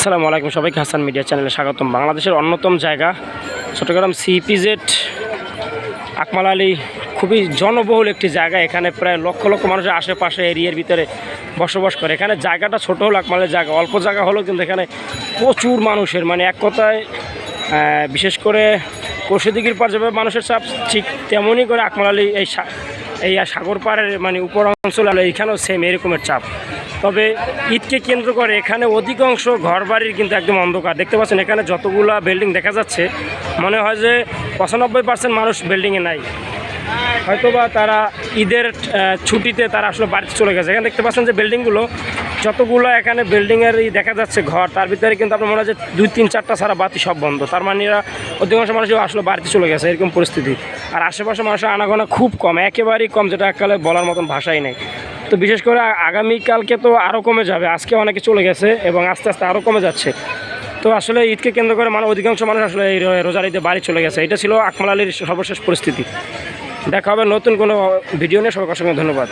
আসসালামু আলাইকুম সবাইকে, হাসান মিডিয়া চ্যানেলে স্বাগতম। বাংলাদেশের অন্যতম জায়গা চট্টগ্রাম সিপিজেড আকমাল আলী, খুবই জনবহুল একটি জায়গা। এখানে প্রায় লক্ষ লক্ষ মানুষের আশেপাশে এরিয়ার ভিতরে বসবাস করে। এখানে জায়গাটা ছোট হলো আকমালের জায়গা। অল্প জায়গা হলেও কিন্তু এখানে প্রচুর মানুষের। মানে এক কথায় বিশেষ করে কৌশদিগির পর যেভাবে মানুষের চাপ, ঠিক তেমনই করে আকমাল আলী এই এই সাগর পাড়ের মানে উপর অঞ্চল হলো এইখানেও সেম এরকমের চাপ। তবে ঈদকে কেন্দ্র করে এখানে অধিকাংশ ঘরবাড়ির কিন্তু একদম অন্ধকার। দেখতে পাচ্ছেন, এখানে যতগুলা বিল্ডিং দেখা যাচ্ছে, মনে হয় যে পঁচানব্বই পার্সেন্ট মানুষ বিল্ডিংয়ে নাই। হয়তোবা তারা ঈদের ছুটিতে তারা আসলে বাড়িতে চলে গেছে। এখানে দেখতে পাচ্ছেন যে বিল্ডিংগুলো যতগুলো এখানে বিল্ডিংয়ের দেখা যাচ্ছে ঘর, তার ভিতরে কিন্তু আপনার মনে হয় যে দুই, তিন, চারটা সারা বাতি সব বন্ধ। তার মানে এরা অধিকাংশ মানুষ আসলে বাড়িতে চলে গেছে, এরকম পরিস্থিতি। আর আশেপাশে মানুষের আনাগোনা খুব কম, একেবারেই কম, যেটা এককালে বলার মতন ভাষাই নেই। তো বিশেষ করে আগামীকালকে তো আরও কমে যাবে, আজকে অনেকে চলে গেছে এবং আস্তে আস্তে আরও কমে যাচ্ছে। তো আসলে ঈদকে কেন্দ্র করে মানে অধিকাংশ মানুষ আসলে এই রোজার ঈদে বাড়ি চলে গেছে। এটা ছিল আকমাল আলীর সর্বশেষ পরিস্থিতি। দেখা হবে নতুন কোনো ভিডিও নিয়ে। সবাইকে অসংখ্য ধন্যবাদ।